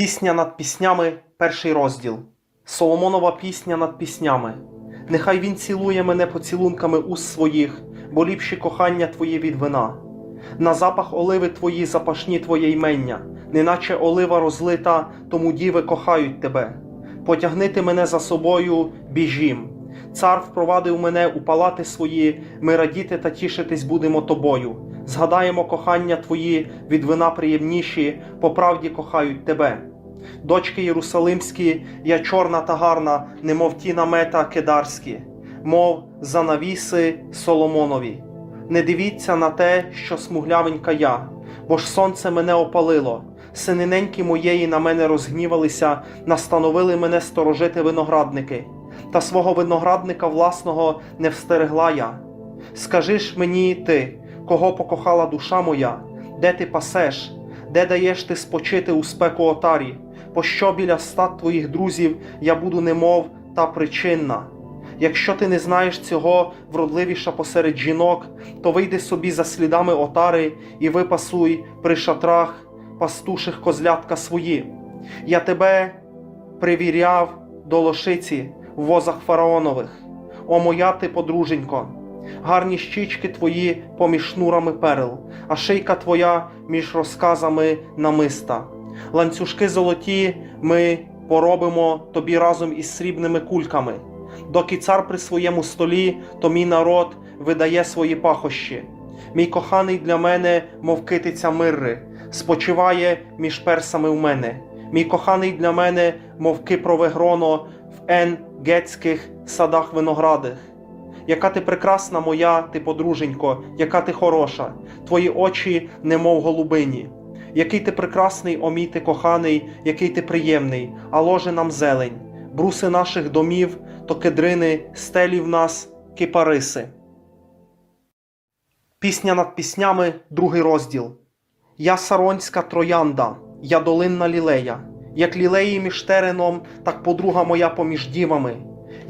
Пісня над піснями, перший розділ. Соломонова пісня над піснями. Нехай він цілує мене поцілунками уст своїх, бо ліпші кохання твоє від вина. На запах оливи твої запашні твоє ймення, неначе олива розлита, тому діви кохають тебе. Потягни ти мене за собою, біжім. Цар впровадив мене у палати свої, ми радіти та тішитись будемо тобою. Згадаємо кохання твої від вина приємніші, по правді кохають тебе. Дочки Єрусалимські, я чорна та гарна, немов ті намета кедарські, мов занавіси Соломонові. Не дивіться на те, що смуглявенька я, бо ж сонце мене опалило. Сининенькі моєї на мене розгнівалися, настановили мене сторожити виноградники, та свого виноградника власного не встерегла я. Скажи ж мені ти, кого покохала душа моя, де ти пасеш, де даєш ти спочити у спеку отарі, пощо біля стат твоїх друзів я буду немов та причинна. Якщо ти не знаєш цього вродливіша посеред жінок, то вийди собі за слідами отари і випасуй при шатрах пастуших козлятка свої. Я тебе привіряв до лошиці в возах фараонових. О моя ти, подруженько, гарні щічки твої поміж шнурами перел, а шийка твоя між розказами намиста. Ланцюжки золоті ми поробимо тобі разом із срібними кульками. Доки цар при своєму столі, то мій народ видає свої пахощі. Мій коханий для мене, мов китиця мирри, спочиває між персами в мене. Мій коханий для мене, мов кипрове гроно в енгетських садах виноградих. Яка ти прекрасна моя, ти подруженько, яка ти хороша, твої очі, немов голубині. Який ти прекрасний, о мій ти коханий, який ти приємний, а ложе нам зелень, бруси наших домів, то кедрини, стелі в нас, кипариси. Пісня над піснями, другий розділ. Я саронська троянда, я долинна лілея, як лілеї між тереном, так подруга моя поміж дівами,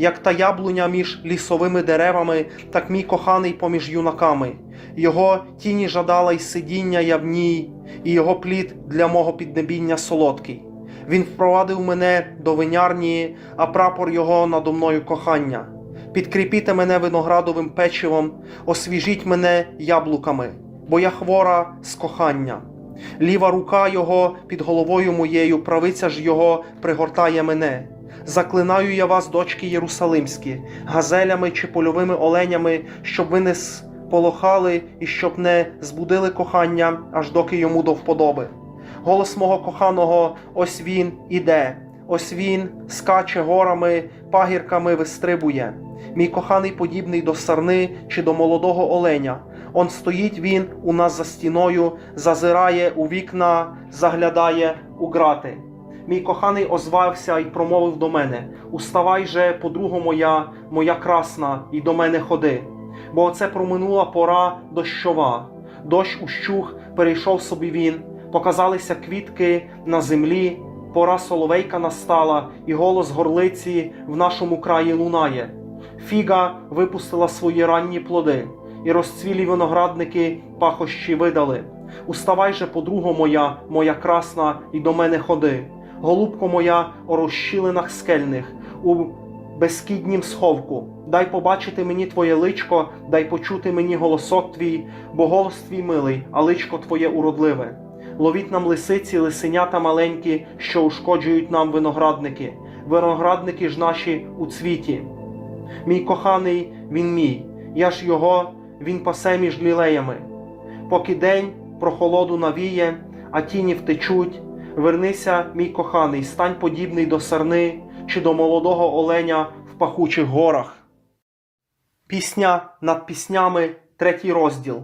як та яблуня між лісовими деревами, так мій коханий поміж юнаками. Його тіні жадала й сидіння я в ній, і його плід для мого піднебіння солодкий. Він впровадив мене до винярні, а прапор його надо мною кохання. Підкріпіте мене виноградовим печивом, освіжіть мене яблуками, бо я хвора з кохання. Ліва рука його під головою моєю, правиця ж його пригортає мене. Заклинаю я вас, дочки Єрусалимські, газелями чи польовими оленями, щоб ви не сполохали і щоб не збудили кохання, аж доки йому до вподоби. Голос мого коханого, ось він іде, ось він скаче горами, пагірками вистрибує. Мій коханий подібний до сарни чи до молодого оленя. Он стоїть він у нас за стіною, зазирає у вікна, заглядає у грати. Мій коханий озвався і промовив до мене: Уставай же, подруга моя, моя красна, і до мене ходи. Бо оце проминула пора дощова. Дощ ущух, перейшов собі він, показалися квітки на землі, пора соловейка настала, і голос горлиці в нашому краї лунає. Фіга випустила свої ранні плоди, і розцвілі виноградники пахощі видали. Уставай же, подруга моя, моя красна, і до мене ходи. Голубко моя у розщілинах скельних, у безкіднім сховку. Дай побачити мені твоє личко, дай почути мені голосок твій, бо голос твій милий, а личко твоє уродливе. Ловіть нам лисиці, лисенята маленькі, що ушкоджують нам виноградники, виноградники ж наші у цвіті. Мій коханий, він мій, я ж його, він пасе між лілеями. Поки день прохолоду навіє, а тіні втечуть, вернися, мій коханий, стань подібний до сарни чи до молодого оленя в пахучих горах. Пісня над піснями, третій розділ.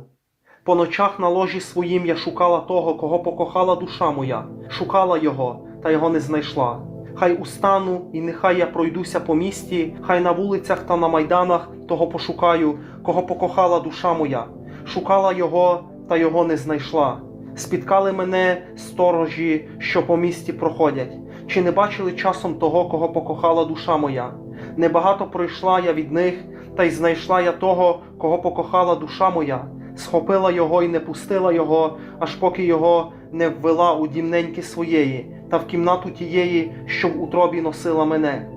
По ночах на ложі своїм я шукала того, кого покохала душа моя, шукала його, та його не знайшла. Хай устану, і нехай я пройдуся по місті, хай на вулицях та на майданах того пошукаю, кого покохала душа моя, шукала його, та його не знайшла. Спіткали мене сторожі, що по місті проходять. Чи не бачили часом того, кого покохала душа моя? Небагато пройшла я від них, та й знайшла я того, кого покохала душа моя, схопила його і не пустила його, аж поки його не ввела у дімненьки своєї, та в кімнату тієї, що в утробі носила мене.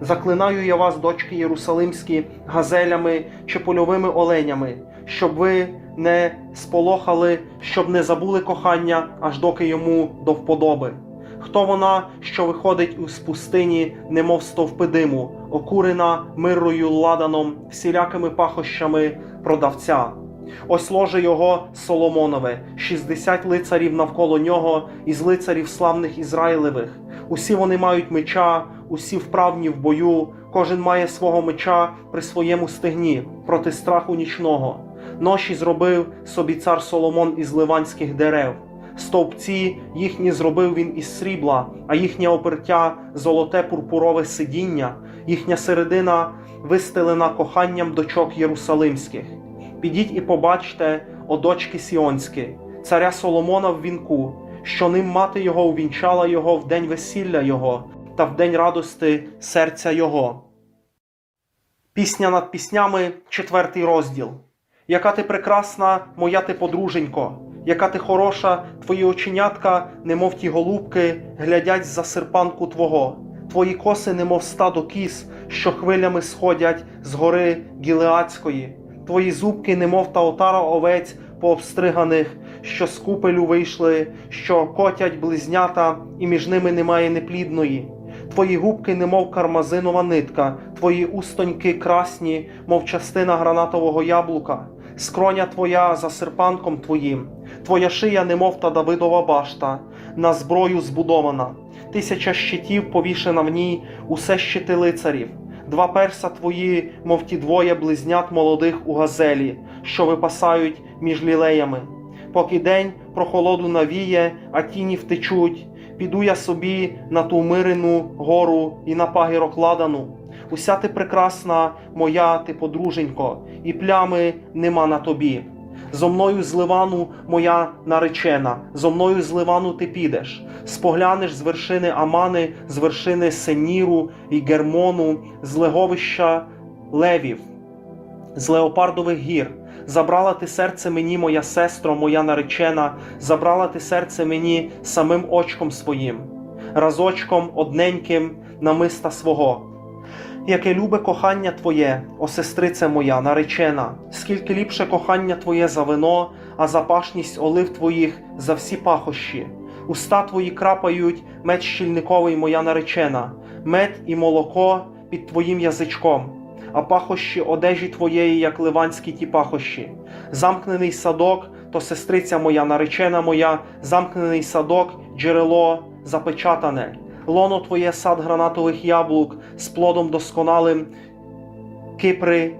Заклинаю я вас, дочки Єрусалимські, газелями чи польовими оленями, щоб ви не сполохали, щоб не забули кохання, аж доки йому до вподоби. Хто вона, що виходить із пустині, немов стовпи диму, окурена мирою ладаном, всілякими пахощами продавця. Ось ложе його Соломонове, 60 лицарів навколо нього, із лицарів славних Ізраїлевих. Усі вони мають меча, усі вправні в бою, кожен має свого меча при своєму стегні проти страху нічного. Ноші зробив собі цар Соломон із ливанських дерев. Стовпці їхні зробив він із срібла, а їхнє опертя золоте пурпурове сидіння, їхня середина вистелена коханням дочок Єрусалимських. Підіть і побачте, о дочки Сіонські, царя Соломона в вінку, що ним мати його увінчала його в день весілля його та в день радости серця його. Пісня над піснями, четвертий розділ. Яка ти прекрасна, моя ти подруженько, яка ти хороша, твої оченятка, немов ті голубки, глядять за серпанку твого. Твої коси, немов стадо кіз, що хвилями сходять з гори Гілеацької. Твої зубки, немов та отара овець пообстриганих, що з купелю вийшли, що котять близнята, і між ними немає неплідної. Твої губки, немов кармазинова нитка, твої устоньки красні, мов частина гранатового яблука, скроня твоя за серпанком твоїм, твоя шия, немов та Давидова башта, на зброю збудована, тисяча щитів повішена в ній, усе щити лицарів. Два перса твої, мов ті двоє близнят молодих у газелі, що випасають між лілеями. Поки день прохолоду навіє, а тіні втечуть, піду я собі на ту мирину гору і на пагірок ладану. Уся ти прекрасна, моя ти подруженько, і плями нема на тобі. Зо мною з Ливану моя наречена, зо мною з Ливану ти підеш, споглянеш з вершини Амани, з вершини Сеніру і Гермону, з леговища левів, з леопардових гір. Забрала ти серце мені, моя сестро, моя наречена, забрала ти серце мені самим очком своїм, разочком одненьким намиста свого. Яке любе кохання Твоє, о сестрице моя, наречена, скільки ліпше кохання Твоє за вино, а запашність олив Твоїх за всі пахощі. Уста Твої крапають меч щільниковий, моя наречена, мед і молоко під Твоїм язичком, а пахощі одежі Твоєї, як ливанські ті пахощі. Замкнений садок, то сестриця моя, наречена моя, замкнений садок, джерело запечатане лоно твоє сад гранатових яблук з плодом досконалим, кипри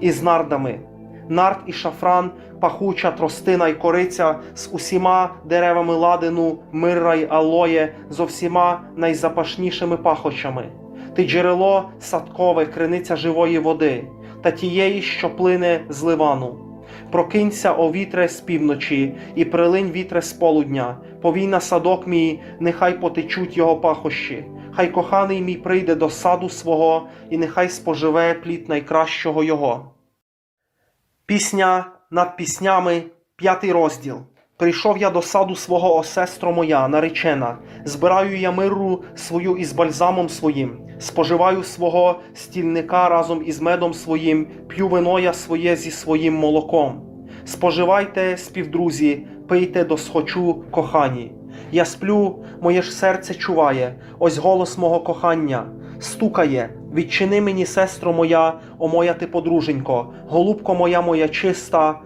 із нардами, нард і шафран, пахуча тростина й кориця з усіма деревами ладину, мирра й алоє, зо всіма найзапашнішими пахощами. Ти джерело садкове, криниця живої води, та тієї, що плине з ливану. Прокинься, о вітре з півночі, і прилинь вітре з полудня, повій на садок мій, нехай потечуть його пахощі. Хай коханий мій прийде до саду свого, і нехай споживе плід найкращого його. Пісня над піснями, п'ятий розділ. Прийшов я до саду свого, о сестро моя, наречена, збираю я миру свою із бальзамом своїм, споживаю свого стільника разом із медом своїм, п'ю вино я своє зі своїм молоком. Споживайте, співдрузі, пийте до схочу, кохані. Я сплю, моє ж серце чуває, ось голос мого кохання, стукає, відчини мені, сестро моя, о моя ти подруженько, голубко моя моя чиста,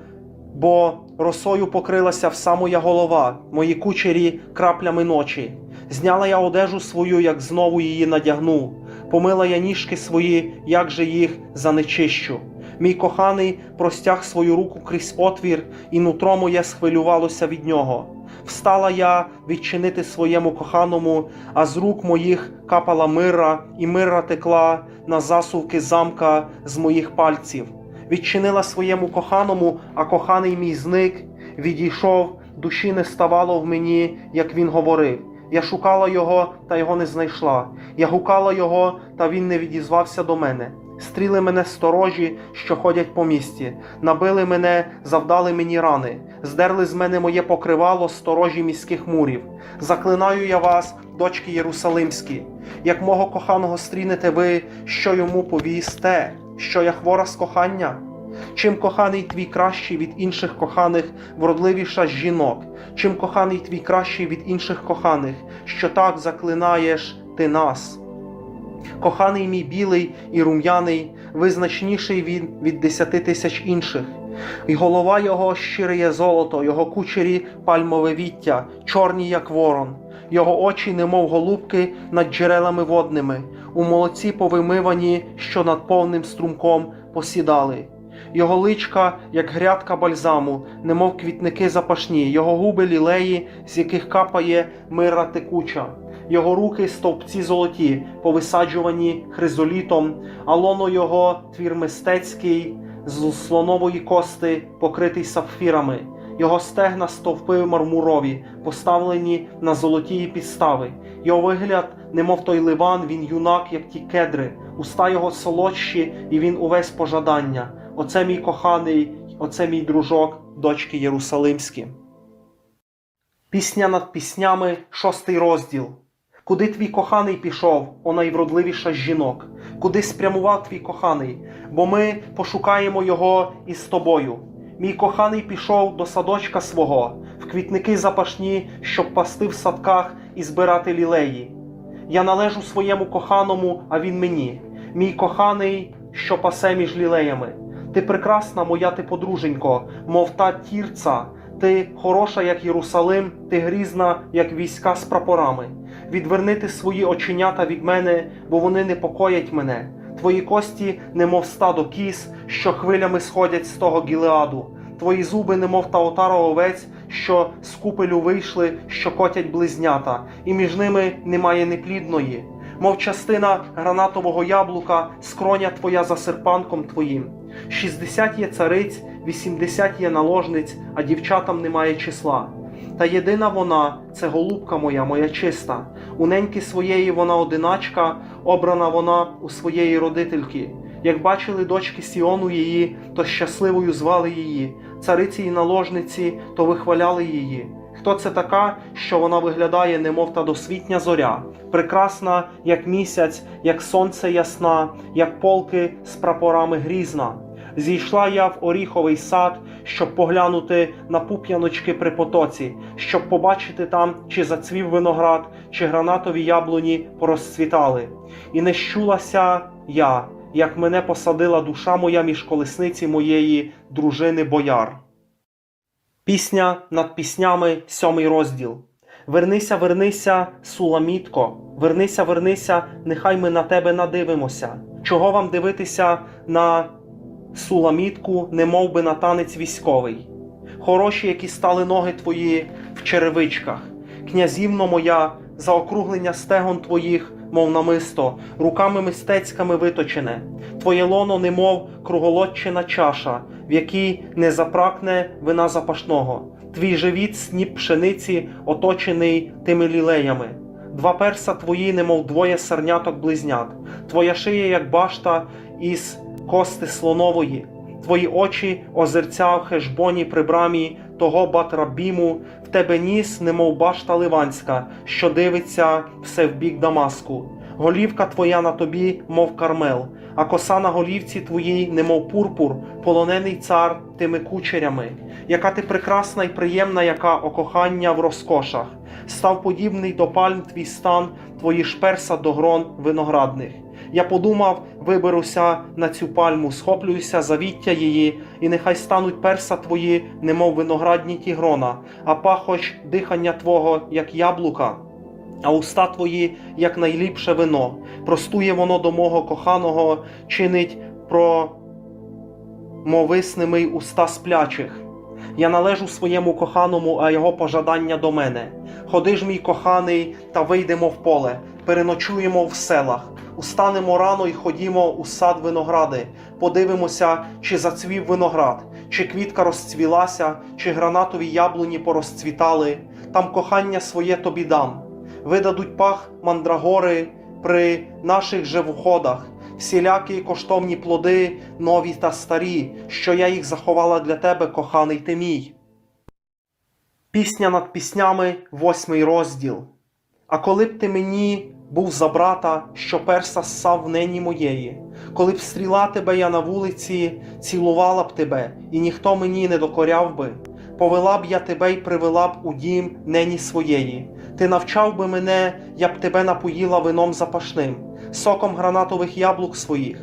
бо росою покрилася вся моя голова, мої кучері краплями ночі. Зняла я одежу свою, як знову її надягну, помила я ніжки свої, як же їх занечищу. Мій коханий простяг свою руку крізь отвір, і нутро моє схвилювалося від нього. Встала я відчинити своєму коханому, а з рук моїх капала мира, і мира текла на засувки замка з моїх пальців. Відчинила своєму коханому, а коханий мій зник, відійшов, душі не ставало в мені, як він говорив. Я шукала його, та його не знайшла. Я гукала його, та він не відізвався до мене. стріли мене сторожі, що ходять по місті, набили мене, завдали мені рани, здерли з мене моє покривало сторожі міських мурів. Заклинаю я вас, дочки Єрусалимські, як мого коханого стрінете ви, що йому повісте, що я хвора з кохання? Чим коханий твій кращий від інших коханих, вродливіша жінок, чим коханий твій кращий від інших коханих, що так заклинаєш ти нас. Коханий мій білий і рум'яний, визначніший він від десяти тисяч інших. І голова його щире золото, його кучері пальмове віття, чорні, як ворон, його очі, немов голубки над джерелами водними, у молоці повимивані, що над повним струмком посідали. Його личка, як грядка бальзаму, немов квітники запашні, його губи лілеї, з яких капає мира текуча, його руки стовпці золоті, повисаджувані хризолітом, а лоно його твір мистецький, з слонової кости, покритий сапфірами, його стегна стовпи мармурові, поставлені на золотії підстави. Його вигляд, немов той ливан, він юнак, як ті кедри, уста його солодші, і він увесь пожадання. Оце мій коханий, оце мій дружок, дочки Єрусалимські. Пісня над піснями, шостий розділ. Куди твій коханий пішов, о найвродливіша жінок? Куди спрямував твій коханий? Бо ми пошукаємо його із тобою. Мій коханий пішов до садочка свого, в квітники запашні, щоб пасти в садках і збирати лілеї. Я належу своєму коханому, а він мені. Мій коханий, що пасе між лілеями. Ти прекрасна, моя ти подруженько, мов та тірца. Ти хороша, як Єрусалим, ти грізна, як війська з прапорами. Відверни ти свої оченята від мене, бо вони непокоять мене. Твої кості, немов стадо кіз, що хвилями сходять з того гілеаду. Твої зуби, немов таотара овець, що з купелю вийшли, що котять близнята, і між ними немає неплідної. Мов частина гранатового яблука, скроня твоя за серпанком твоїм. Шістдесят є цариць, вісімдесят є наложниць, а дівчатам немає числа. Та єдина вона це голубка моя, моя чиста. У неньки своєї вона одиначка, обрана вона у своєї родительки. Як бачили дочки Сіону її, то щасливою звали її, цариці і наложниці, то вихваляли її. Хто це така, що вона виглядає, немов та досвітня зоря, прекрасна, як місяць, як сонце ясна, як полки з прапорами грізна. Зійшла я в оріховий сад, щоб поглянути на пуп'яночки при потоці, щоб побачити там, чи зацвів виноград, чи гранатові яблуні порозцвітали. І не щулася я, як мене посадила душа моя між колесниці моєї дружини бояр. Пісня над піснями, сьомий розділ. Вернися, вернися, суламітко, вернися, вернися, нехай ми на тебе надивимося. Чого вам дивитися на суламітку, немов би на танець військовий? Хороші, які стали ноги твої в черевичках, князівно моя, заокруглення стегон твоїх, мов намисто, руками мистецькими виточене, твоє лоно, немов круголодчина чаша, в якій не запракне вина запашного, твій живіт сніп пшениці, оточений тими лілеями. Два перса твої, немов двоє серняток близнят, твоя шия, як башта із кости слонової, твої очі озерця в хешбоні при брамі того батрабіму, в тебе ніс, немов башта ливанська, що дивиться все в бік Дамаску. Голівка твоя на тобі, мов кармел, а коса на голівці твоїй, немов пурпур, полонений цар тими кучерями, яка ти прекрасна і приємна, яка окохання в розкошах, став подібний до пальм твій стан, твої шперса до грон виноградних. Я подумав, виберуся на цю пальму, схоплююся завіття її, і нехай стануть перса твої, немов виноградні ті грона, а пахоч дихання твого, як яблука, а уста твої, як найліпше вино. Простує воно до мого коханого, чинить про мовисними уста сплячих. Я належу своєму коханому, а його пожадання до мене. Ходи ж, мій коханий, та вийдемо в поле, переночуємо в селах, устанемо рано і ходімо у сад виногради, подивимося, чи зацвів виноград, чи квітка розцвілася, чи гранатові яблуні порозцвітали. Там кохання своє тобі дам. Видадуть пах мандрагори при наших же входах. всілякі коштовні плоди, нові та старі, що я їх заховала для тебе, коханий ти мій. Пісня над піснями, восьмий розділ. А коли б ти мені був за брата, що перса ссав в нені моєї, коли б стріла тебе я на вулиці, цілувала б тебе, і ніхто мені не докоряв би, повела б я тебе й привела б у дім нені своєї. Ти навчав би мене, я б тебе напоїла вином запашним, соком гранатових яблук своїх.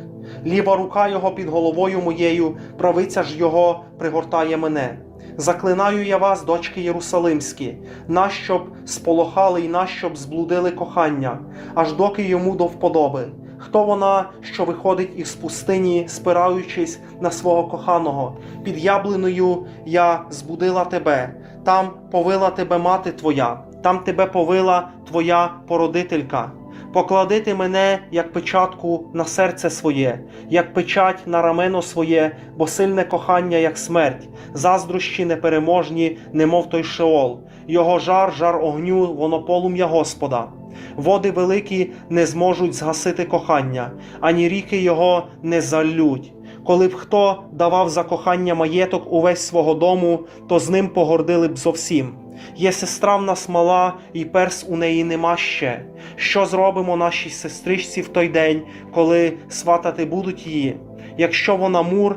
Ліва рука його під головою моєю, правиця ж його пригортає мене. Заклинаю я вас, дочки Єрусалимські, нащо сполохали й нащо б зблудили кохання, аж доки йому до вподоби. Хто вона, що виходить із пустині, спираючись на свого коханого? Під яблиною я збудила тебе, там повила тебе мати твоя, там тебе повила твоя породителька. Поклади ти мене, як печатку на серце своє, як печать на рамено своє, бо сильне кохання, як смерть, заздрощі непереможні, немов той шеол, його жар, жар огню, воно полум'я Господа. Води великі не зможуть згасити кохання, ані ріки його не заллють. Коли б хто давав за кохання маєток увесь свого дому, то з ним погордили б зовсім. Є сестра в нас мала, і перс у неї нема ще. Що зробимо нашій сестричці в той день, коли сватати будуть її? Якщо вона мур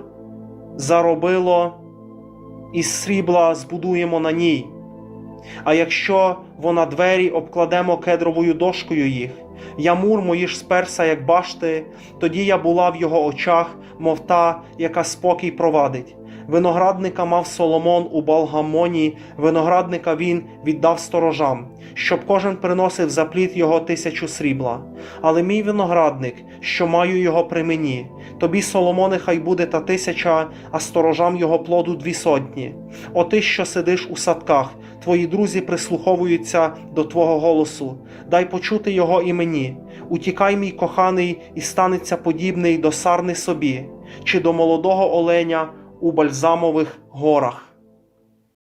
заробило, із срібла збудуємо на ній. А якщо вона двері обкладемо кедровою дошкою їх, я мур мої ж сперса, як башти, тоді я була в його очах, мов та, яка спокій провадить. Виноградника мав Соломон у Балгамоні, виноградника він віддав сторожам, щоб кожен приносив за плід його тисячу срібла. Але мій виноградник, що маю його при мені, тобі, Соломоне, хай буде та тисяча, а сторожам його плоду дві сотні. О ти, що сидиш у садках, твої друзі прислуховуються до твого голосу. Дай почути його і мені. Утікай, мій коханий, і станеться подібний до сарни собі, чи до молодого оленя у бальзамових горах.